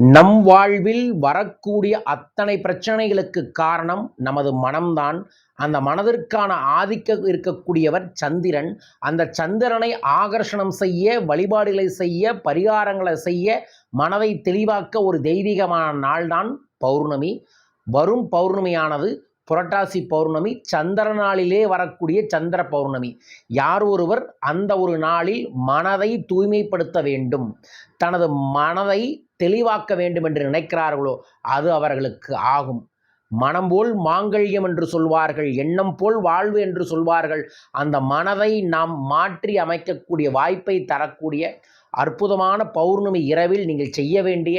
நம் வாழ்வில் வரக்கூடிய அத்தனை பிரச்சனைகளுக்கு காரணம் நமது மனம்தான். அந்த மனதிற்கான ஆதிக்க இருக்கக்கூடியவர் சந்திரன். அந்த சந்திரனை ஆகர்ஷணம் செய்ய வழிபாடுகளை செய்ய பரிகாரங்களை செய்ய மனதை தெளிவாக்க ஒரு தெய்வீகமான நாள்தான் பௌர்ணமி. வரும் பௌர்ணமியானது புரட்டாசி பௌர்ணமி சந்திர நாளிலே வரக்கூடிய சந்திர பௌர்ணமி. யார் ஒருவர் அந்த ஒரு நாளில் மனதை தூய்மைப்படுத்த வேண்டும். தனது மனதை தெளிவாக்க வேண்டும் என்று நினைக்கிறார்களோ அது அவர்களுக்கு ஆகும். மனம் போல் மாங்கல்யம் என்று சொல்வார்கள் எண்ணம் போல் வாழ்வு என்று சொல்வார்கள். அந்த மனதை நாம் மாற்றி அமைக்கக்கூடிய வாய்ப்பை தரக்கூடிய அற்புதமான பௌர்ணமி இரவில் நீங்கள் செய்ய வேண்டிய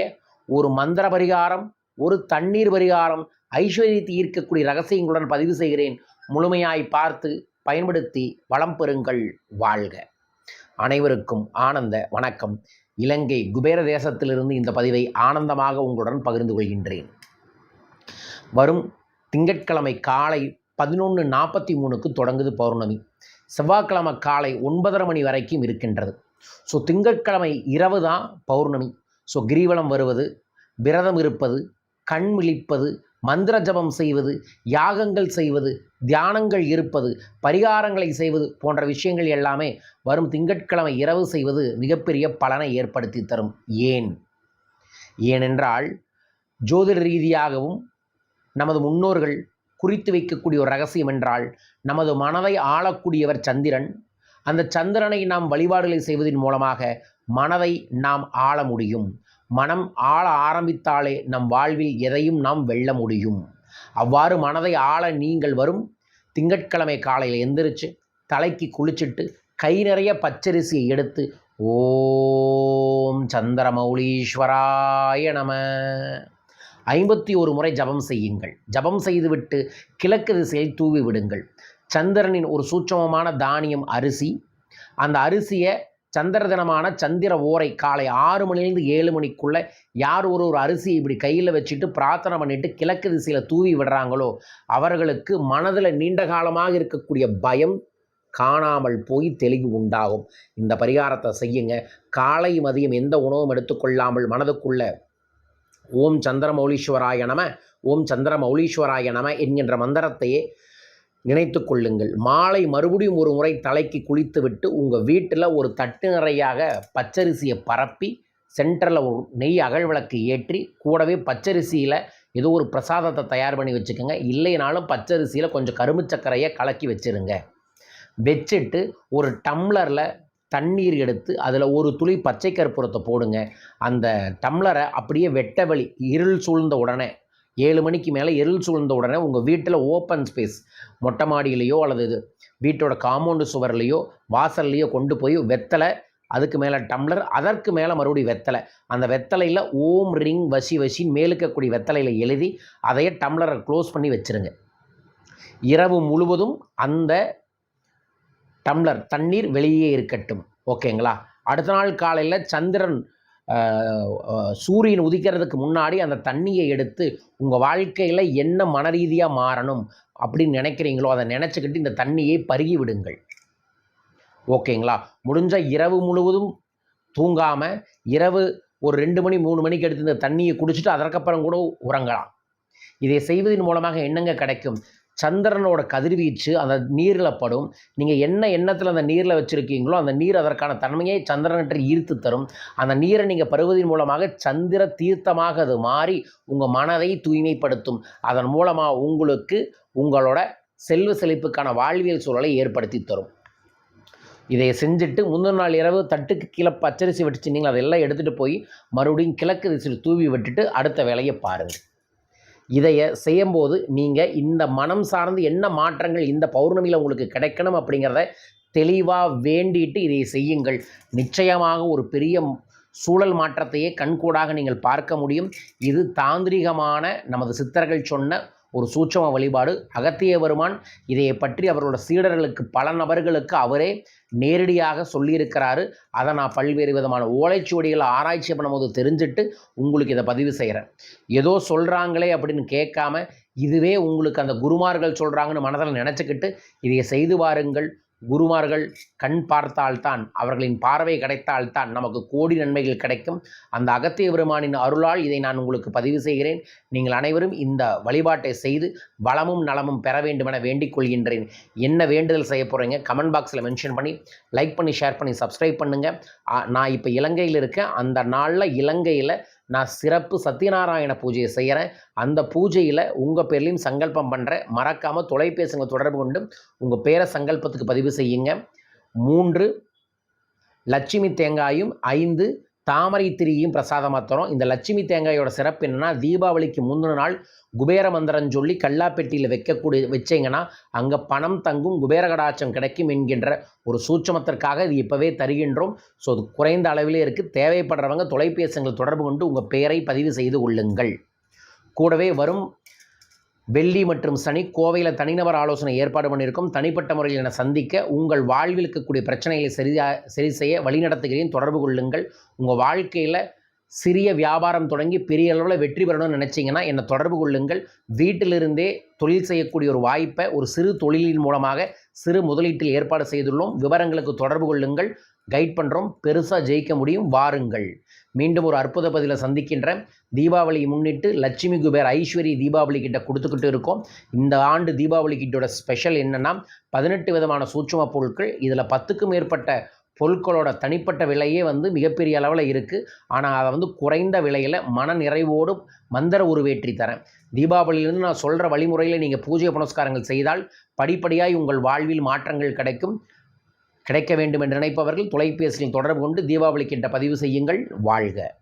ஒரு மந்திர பரிகாரம் ஒரு தண்ணீர் பரிகாரம் ஐஸ்வர்யத்தை ஈர்க்கக்கூடிய ரகசியங்களுடன் பதிவு செய்கிறேன். முழுமையாய் பார்த்து பயன்படுத்தி வளம் பெறுங்கள் வாழ்க. அனைவருக்கும் ஆனந்த வணக்கம். இலங்கை குபேர தேசத்திலிருந்து இந்த பதிவை ஆனந்தமாக உங்களுடன் பகிர்ந்து கொள்கின்றேன். வரும் திங்கட்கிழமை காலை பதினொன்று நாற்பத்தி மூணுக்கு தொடங்குது பௌர்ணமி. செவ்வாய்க்கிழமை காலை ஒன்பதரை மணி வரைக்கும் இருக்கின்றது. ஸோ திங்கட்கிழமை இரவு தான் பௌர்ணமி. ஸோ கிரிவலம் வருவது விரதம் இருப்பது கண் விழிப்பது மந்திர ஜபம் செய்வது யாகங்கள் செய்வது தியானங்கள் இருப்பது பரிகாரங்களை செய்வது போன்ற விஷயங்கள் எல்லாமே வரும் திங்கட்கிழமை இரவு செய்வது மிகப்பெரிய பலனை ஏற்படுத்தி தரும். ஏன்? ஏனென்றால் ஜோதிட ரீதியாகவும் நமது முன்னோர்கள் குறித்து வைக்கக்கூடிய ஒரு ரகசியம் என்றால் நமது மனதை ஆளக்கூடியவர் சந்திரன். அந்த சந்திரனை நாம் வழிபாடுகளை செய்வதன் மூலமாக மனதை நாம் ஆள முடியும். மனம் ஆள ஆரம்பித்தாலே நம் வாழ்வில் எதையும் நாம் வெல்ல முடியும். அவ்வாறு மனதை ஆள நீங்கள் வரும் திங்கட்கிழமை காலையில் எந்திரிச்சு தலைக்கு குளிச்சுட்டு கை நிறைய பச்சரிசியை எடுத்து ஓம் சந்திரமௌலீஸ்வராய நம. ஐம்பத்தி ஒரு முறை ஜபம் செய்யுங்கள். ஜபம் செய்துவிட்டு கிழக்கு திசையை தூவி விடுங்கள். சந்திரனின் ஒரு சூட்சமமான தானியம் அரிசி. அந்த அரிசியை சந்திர தினமான சந்திர ஓரை காலை ஆறு மணிலேருந்து ஏழு மணிக்குள்ளே யார் ஒரு ஒரு அரிசியை இப்படி கையில் வச்சுட்டு பிரார்த்தனை பண்ணிட்டு கிழக்கு திசையில் தூவி விடுறாங்களோ அவர்களுக்கு மனதில் நீண்ட காலமாக இருக்கக்கூடிய பயம் காணாமல் போய் தெளிவு உண்டாகும். இந்த பரிகாரத்தை செய்யுங்க. காலை மதியம் எந்த உணவும் எடுத்துக்கொள்ளாமல் மனதுக்குள்ள ஓம் சந்திரமௌலீஸ்வராய நம ஓம் சந்திரமௌலீஸ்வராய நம என்கின்ற மந்திரத்தையே நினைத்து கொள்ளுங்கள். மாலை மறுபடியும் ஒரு முறை தலைக்கு குளித்துவிட்டு உங்கள் வீட்டில் ஒரு தட்டு நிறையாக பச்சரிசியை பரப்பி சென்டரில் ஒரு நெய் அகல் விளக்கு ஏற்றி கூடவே பச்சரிசியில் ஏதோ ஒரு பிரசாதத்தை தயார் பண்ணி வச்சுக்கோங்க. இல்லைனாலும் பச்சரிசியில் கொஞ்சம் கரும்பு சர்க்கரையை கலக்கி வச்சுருங்க. வச்சுட்டு ஒரு டம்ளரில் தண்ணீர் எடுத்து அதில் ஒரு துளி பச்சை கற்பூரத்தை போடுங்க. அந்த டம்ளரை அப்படியே வெட்ட வழி இருள் சூழ்ந்த உடனே ஏழு மணிக்கு மேலே எரில் சூழ்ந்த உடனே உங்கள் வீட்டில் ஓப்பன் ஸ்பேஸ் மொட்டை மாடியிலையோ அல்லது இது வீட்டோட காம்பவுண்டு சுவர்லேயோ வாசல்லையோ கொண்டு போய் வெத்தலை அதுக்கு மேலே டம்ளர் அதற்கு மேலே மறுபடியும் வெத்தலை. அந்த வெத்தலையில் ஓம் ரிங் வசி வசின்னு மேலுக்கக்கூடிய வெத்தலையில் எழுதி அதையே டம்ளரை க்ளோஸ் பண்ணி வச்சுருங்க. இரவு முழுவதும் அந்த டம்ளர் தண்ணீர் வெளியே இருக்கட்டும். ஓகேங்களா? அடுத்த நாள் காலையில் சந்திரன் சூரியன் உதிக்கிறதுக்கு முன்னாடி அந்த தண்ணியை எடுத்து உங்கள் வாழ்க்கையில் என்ன மன ரீதியாக மாறணும் அப்படின்னு நினைக்கிறீங்களோ அதை நினச்சிக்கிட்டு இந்த தண்ணியை பருகி விடுங்கள். ஓகேங்களா? முடிஞ்ச இரவு முழுவதும் தூங்காமல் இரவு ஒரு ரெண்டு மணி மூணு மணிக்கு எடுத்து இந்த தண்ணியை குடிச்சிட்டு அதற்கப்புறம் கூட உறங்கலாம். இதை செய்வதன் மூலமாக என்னங்க கிடைக்கும்? சந்திரனோட கதிர்வீச்சு அந்த நீரில் படும். நீங்கள் என்ன எண்ணத்தில் அந்த நீரில் வச்சுருக்கீங்களோ அந்த நீர் அதற்கான தன்மையை சந்திரனற்று ஈர்த்து தரும். அந்த நீரை நீங்கள் பருவதன் மூலமாக சந்திர தீர்த்தமாக அது மாறி உங்கள் மனதை தூய்மைப்படுத்தும். அதன் மூலமாக உங்களுக்கு உங்களோட செல்வ செழிப்புக்கான வாழ்வியல் சூழலை ஏற்படுத்தி தரும். இதை செஞ்சுட்டு முந்தின நாள் இரவு தட்டுக்கு கீழே பச்சரிசி வச்சுருந்தீங்களா அதெல்லாம் எடுத்துகிட்டு போய் மறுபடியும் கிழக்கு திசையில் தூவி விட்டுட்டு அடுத்த வேலையை பாருங்கள் இதைய செய்யும்போது நீங்கள் இந்த மனம் சார்ந்து என்ன மாற்றங்கள் இந்த பௌர்ணமியில் உங்களுக்கு கிடைக்கணும் அப்படிங்கிறத தெளிவாக வேண்டிட்டு இதை செய்யுங்கள். நிச்சயமாக ஒரு பெரிய சூழல் மாற்றத்தையே கண்கூடாக நீங்கள் பார்க்க முடியும். இது தாந்திரிகமான நமது சித்தர்கள் சொன்ன ஒரு சூட்சம வழிபாடு. அகத்திய பெருமான் இதை பற்றி அவரோட சீடர்களுக்கு பல நபர்களுக்கு அவரே நேரடியாக சொல்லியிருக்கிறாரு. அதை நான் பல்வேறு விதமான ஓலைச்சுவடிகளை ஆராய்ச்சி பண்ணும்போது தெரிஞ்சுட்டு உங்களுக்கு இதை பதிவு செய்கிறேன். ஏதோ சொல்கிறாங்களே அப்படின்னு கேட்காம இதுவே உங்களுக்கு அந்த குருமார்கள் சொல்கிறாங்கன்னு மனதில் நினச்சிக்கிட்டு இதை செய்து வாருங்கள். குருமார்கள் கண் பார்த்தால்தான் அவர்களின் பார்வை கிடைத்தால்தான் நமக்கு கோடி நன்மைகள் கிடைக்கும். அந்த அகத்திய பெருமானின் அருளால் இதை நான் உங்களுக்கு பதிவு செய்கிறேன். நீங்கள் அனைவரும் இந்த வழிபாட்டை செய்து வளமும் நலமும் பெற வேண்டுமென வேண்டிக் கொள்கின்றேன். என்ன வேண்டுதல் செய்ய போகிறீங்க கமெண்ட் பாக்ஸில் மென்ஷன் பண்ணி லைக் பண்ணி ஷேர் பண்ணி சப்ஸ்கிரைப் பண்ணுங்கள் நான் இப்போ இலங்கையில் இருக்கேன். அந்த நாளில் இலங்கையில் நான் சிறப்பு சத்யநாராயண பூஜையை செய்கிறேன் அந்த பூஜையில் உங்கள் பேர்லையும் சங்கல்பம் பண்ணுறேன் மறக்காமல் தொலைபேசிகளை தொடர்பு கொண்டு உங்கள் பேரை சங்கல்பத்துக்கு பதிவு செய்யுங்க. மூன்று லட்சுமி தேங்காயும் ஐந்து தாமரை திரியும் பிரசாதமாக தரும். இந்த லட்சுமி தேங்காயோட சிறப்பு என்னென்னா தீபாவளிக்கு முந்தின நாள் குபேர மந்திரம் சொல்லி கல்லாப்பெட்டியில் வைக்கக்கூடிய வச்சிங்கன்னா அங்கே பணம் தங்கும் குபேர கடாச்சம் கிடைக்கும் என்கின்ற ஒரு சூட்சமத்திற்காக இது இப்போவே தருகின்றோம். ஸோ அது குறைந்த அளவிலே இருக்குது தேவைப்படுறவங்க தொலைபேசிகள் தொடர்பு கொண்டு உங்கள் பெயரை பதிவு செய்து கொள்ளுங்கள். கூடவே வரும் வெள்ளி மற்றும் சனி கோவையில் தனிநபர் ஆலோசனை ஏற்பாடு பண்ணியிருக்கோம். தனிப்பட்ட முறையில் என சந்திக்க உங்கள் வாழ்வில் இருக்கக்கூடிய பிரச்சனைகளை சரியா சரி செய்ய வழிநடத்துகிறேன். தொடர்பு கொள்ளுங்கள். உங்கள் வாழ்க்கையில் சிறிய வியாபாரம் தொடங்கி பெரிய அளவில் வெற்றி பெறணும்னு நினச்சிங்கன்னா என்னை தொடர்பு கொள்ளுங்கள். வீட்டிலிருந்தே தொழில் செய்யக்கூடிய ஒரு வாய்ப்பை ஒரு சிறு தொழிலின் மூலமாக சிறு முதலீட்டில் ஏற்பாடு செய்துள்ளோம். விவரங்களுக்கு தொடர்பு கொள்ளுங்கள். கைட் பண்ணுறோம் பெருசாக ஜெயிக்க முடியும். வாருங்கள். மீண்டும் ஒரு அற்புத பதிலை சந்திக்கின்றேன். தீபாவளியை முன்னிட்டு லட்சுமி குபேர் ஐஸ்வரி தீபாவளி கிட்ட கொடுத்துக்கிட்டு இருக்கோம். இந்த ஆண்டு தீபாவளி கிட்டோட ஸ்பெஷல் என்னென்னா பதினெட்டு விதமான சூட்சும பொருட்கள். இதில் பத்துக்கும் மேற்பட்ட பொருட்களோட தனிப்பட்ட விலையே வந்து மிகப்பெரிய அளவில் இருக்குது ஆனால் அதை வந்து குறைந்த விலையில் மன நிறைவோடு மந்திர உருவேற்றி தரேன். தீபாவளியிலிருந்து நான் சொல்கிற வழிமுறையில் நீங்கள் பூஜை புனஸ்காரங்கள் செய்தால் படிப்படியாய் உங்கள் வாழ்வில் மாற்றங்கள் கிடைக்கும். கிடைக்க வேண்டும் என்று நினைப்பவர்கள் தொலைபேசியில் தொடர்பு கொண்டு தீபாவளிக்கு என்ற பதிவு செய்யுங்கள். வாழ்க.